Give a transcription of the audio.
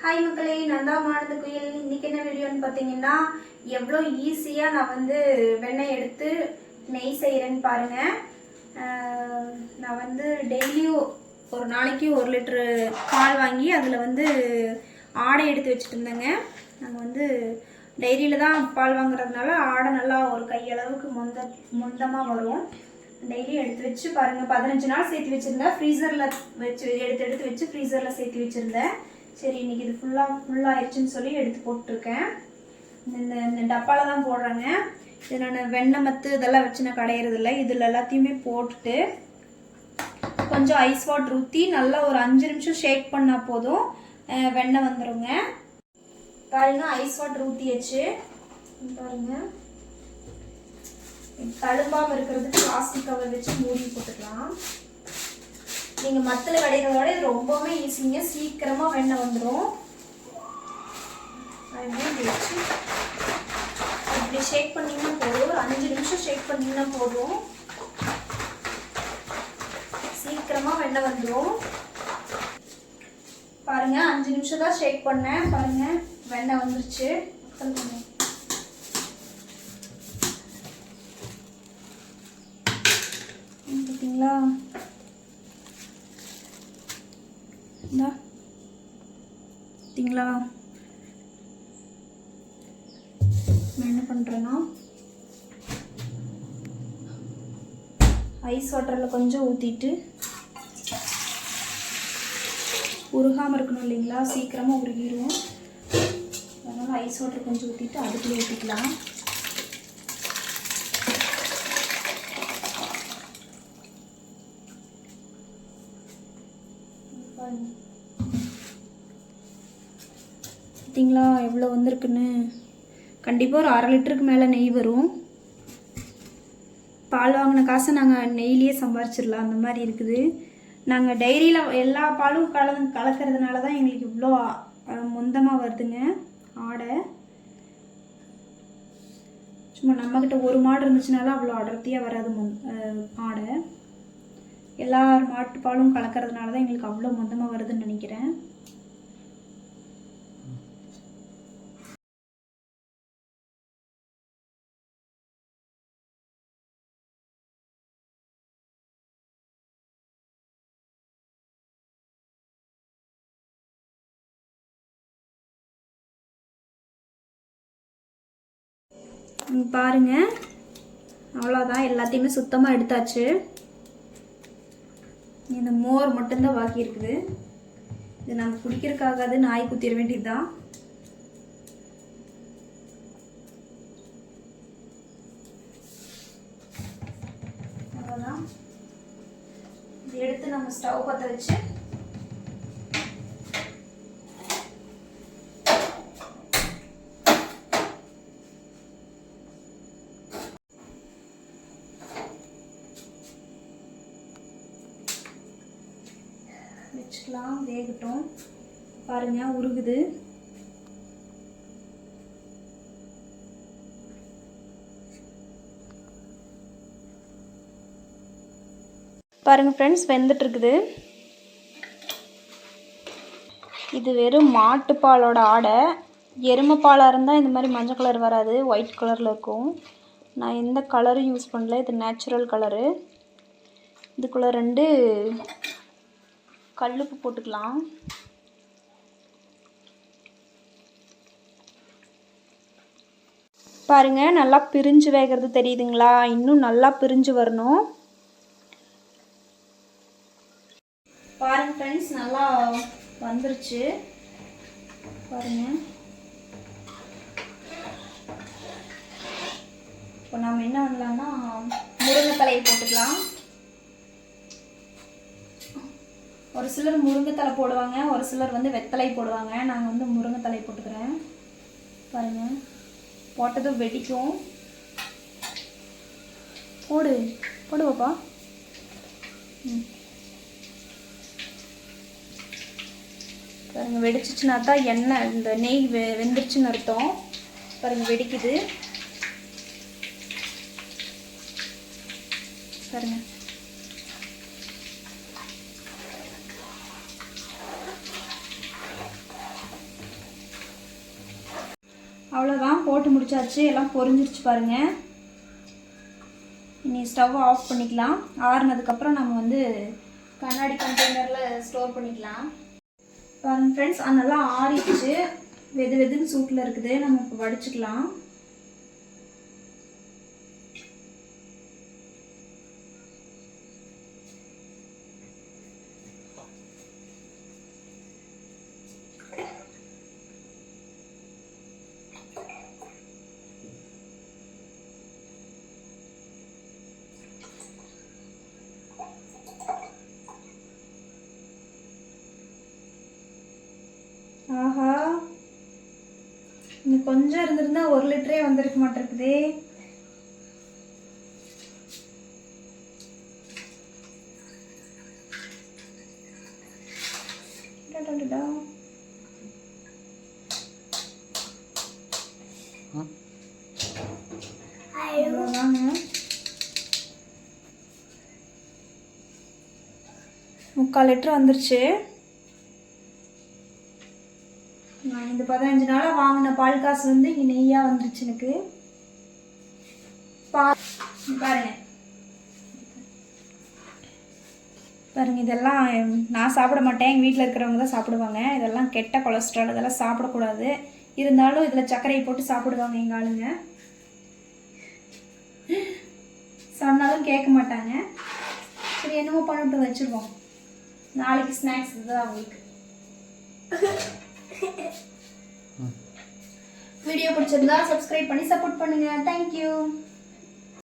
Hi மக்களே நந்தா மானந்த குயில். இன்னைக்கு என்ன வீடியோன்னு பார்த்தீங்கன்னா எவ்வளோ ஈஸியாக நான் வந்து வெண்ணெய் எடுத்து நெய் செய்கிறேன்னு பாருங்கள் நான் வந்து டெய்லியும் ஒரு நாளைக்கு ஒரு லிட்ரு பால் வாங்கி அதில் வந்து ஆடை எடுத்து வச்சுட்டு இருந்தேங்க. நாங்கள் வந்து டைரியில் தான் பால் வாங்குறதுனால ஆடை நல்லா ஒரு கையளவுக்கு மொந்த மொந்தமாக வரும். டெய்லி எடுத்து வச்சு பாருங்கள் பதினஞ்சு நாள் சேர்த்து வச்சுருந்தேன். ஃப்ரீசரில் வச்சு எடுத்து எடுத்து வச்சு ஃப்ரீசரில் சேர்த்து வச்சுருந்தேன். சரி இன்றைக்கி இது ஃபுல்லாக ஃபுல்லாகிடுச்சின்னு சொல்லி எடுத்து போட்டிருக்கேன். இந்த இந்த டப்பாவில் தான் போடுறேங்க. இது நான் வெண்ணெய் மத்து இதெல்லாம் வச்சு நான் கடையிறதில்ல. இதில் எல்லாத்தையுமே போட்டுட்டு கொஞ்சம் ஐஸ் வாட்டர் ஊற்றி நல்லா ஒரு அஞ்சு நிமிஷம் ஷேக் பண்ணால் போதும். வெண்ணெய் வந்துருங்க. பாருங்க ஐஸ் வாட்டர் ஊற்றியாச்சு பாருங்க. தழும்பாமல் இருக்கிறதுக்கு பிளாஸ்டிக் கவர் வச்சு மூடி போட்டுக்கலாம். நீங்கள் மத்தில் கடையிறதோட இது ரொம்பவுமே ஈஸிங்க. சீக்கிரமாக வெண்ணெய் வந்துடும் வச்சு? இப்படி ஷேக் பண்ணிங்கன்னா போதும். ஒரு அஞ்சு நிமிஷம் ஷேக் பண்ணிங்கன்னா போதும். சீக்கிரமாக வெண்ணெய் வந்துடும் பாருங்கள் அஞ்சு நிமிஷம் தான் ஷேக் பண்ணேன். பாருங்கள் வெண்ணெய் வந்துருச்சு. பார்த்தீங்களா இந்தா. பார்த்தீங்களா நான் என்ன பண்ணுறேன்னா ஐஸ் வாட்டரில் கொஞ்சம் ஊற்றிட்டு உருகாமல் இருக்கணும் இல்லைங்களா? சீக்கிரமாக உருகிரும். அதனால் ஐஸ் வாட்டர் கொஞ்சம் ஊற்றிட்டு அதுக்குள்ளே ஊற்றிக்கலாம் பார்த்தீங்களா எவ்வளோ வந்திருக்குன்னு கண்டிப்பாக ஒரு அரை லிட்டருக்கு மேலே நெய் வரும். பால் வாங்கின காசை நாங்கள் நெய்லியே சம்பாரிச்சிடலாம். அந்த மாதிரி இருக்குது. நாங்கள் டைரியில் எல்லா பாலும் கல கலக்கிறதுனால தான் எங்களுக்கு இவ்வளோ மொந்தமாக வருதுங்க. ஆடை. சும்மா நம்மக்கிட்ட ஒரு மாடு இருந்துச்சுனால அவ்வளோ அடர்த்தியாக வராது மொ ஆடை. எல்லா மாட்டு பாலும் கலக்கிறதுனால தான் எங்களுக்கு அவ்வளோ மொந்தமாக வருதுன்னு நினைக்கிறேன். இங்க பாருங்க. அவ்வளோதான். எல்லாத்தையுமே சுத்தமாக எடுத்தாச்சு. இந்த மோர் மட்டும்தான் பாக்கி இருக்குது. இது நம்ம குடிக்கிறதுக்காகாது நாய் குத்திட வேண்டியதுதான் அவ்வளோதான் இதை எடுத்து நம்ம ஸ்டவ் பற்ற வச்சு வச்சுக்கலாம். வேகட்டும். பாருங்க உருகுது. பாருங்கள் ஃப்ரெண்ட்ஸ் வெந்துட்டுருக்குது. இது வெறும் மாட்டுப்பாலோட ஆடை. எருமை பாலாக இருந்தால் இந்த மாதிரி மஞ்சள் கலர் வராது. ஒயிட் கலரில் இருக்கும். நான் எந்த கலரும் யூஸ் பண்ணல. இது நேச்சுரல் கலரு இதுக்குள்ளே ரெண்டு கல்லுப்பு போட்டுக்கலாம். பாருங்க நல்லா பிரிஞ்சு வேகிறது தெரியுதுங்களா? இன்னும் நல்லா பிரிஞ்சு வரணும். பாருங்க ஃப்ரெண்ட்ஸ் நல்லா வந்துருச்சு. பாருங்க. இப்போ நாம் என்ன பண்ணலாம்னா முருங்கைத்தலையை போட்டுக்கலாம். ஒரு சிலர் முருங்கைத்தலை போடுவாங்க ஒரு சிலர் வந்து வெத்தலை போடுவாங்க. நாங்கள் வந்து முருங்கைத்தலை போட்டுக்கிறேன். பாருங்கள் போட்டதும் வெடிக்கும். போடு. போடுவாப்பா பாருங்கள் ம். வெடிச்சிச்சுனா தான் எண்ணெய் இந்த நெய் வெ வெந்துருச்சுன்னு அர்த்தம். பாருங்கள் வெடிக்குது. பாருங்கள் போட்டு முடிச்சாச்சு. எல்லாம் பொரிஞ்சிருச்சு பாருங்கள் இனி ஸ்டவ் ஆஃப் பண்ணிக்கலாம். ஆறுனதுக்கப்புறம் நம்ம வந்து கண்ணாடி கண்டெய்னரில் ஸ்டோர் பண்ணிக்கலாம். பாருங்கள் ஃப்ரெண்ட்ஸ் அதெல்லாம் ஆறிடுச்சு. வெது வெதுன்னு சூட்டில் இருக்குது. நம்ம இப்போ வடிச்சுக்கலாம் ஆஹா இன்னும் கொஞ்சம் இருந்திருந்தா ஒரு லிட்டரே வந்திருக்க மாட்டிருக்குதே. முக்கால் லிட்டர் வந்துருச்சு. நான் இந்த பதினஞ்சு நாளாக வாங்கின பால் காசு வந்து இங்கே நெய்யாக வந்துருச்சு எனக்கு. பா பாருங்க. பாருங்க இதெல்லாம் நான் சாப்பிட மாட்டேன். எங்கள் வீட்டில் இருக்கிறவங்க தான் சாப்பிடுவாங்க. இதெல்லாம் கெட்ட கொலஸ்ட்ரால் இதெல்லாம் சாப்பிடக்கூடாது. இருந்தாலும் இதில் சர்க்கரையை போட்டு சாப்பிடுவாங்க எங்கள் ஆளுங்க. சொன்னாலும் கேட்க மாட்டாங்க. சரி என்னமோ பண்ணிட்டு வச்சுருவோம். நாளைக்கு ஸ்நாக்ஸ் இதுதான் அவங்களுக்கு வீடியோ பிடிச்சிருந்தா சப்ஸ்கிரைப் பண்ணி சப்போர்ட் பண்ணுங்க. தேங்க்யூ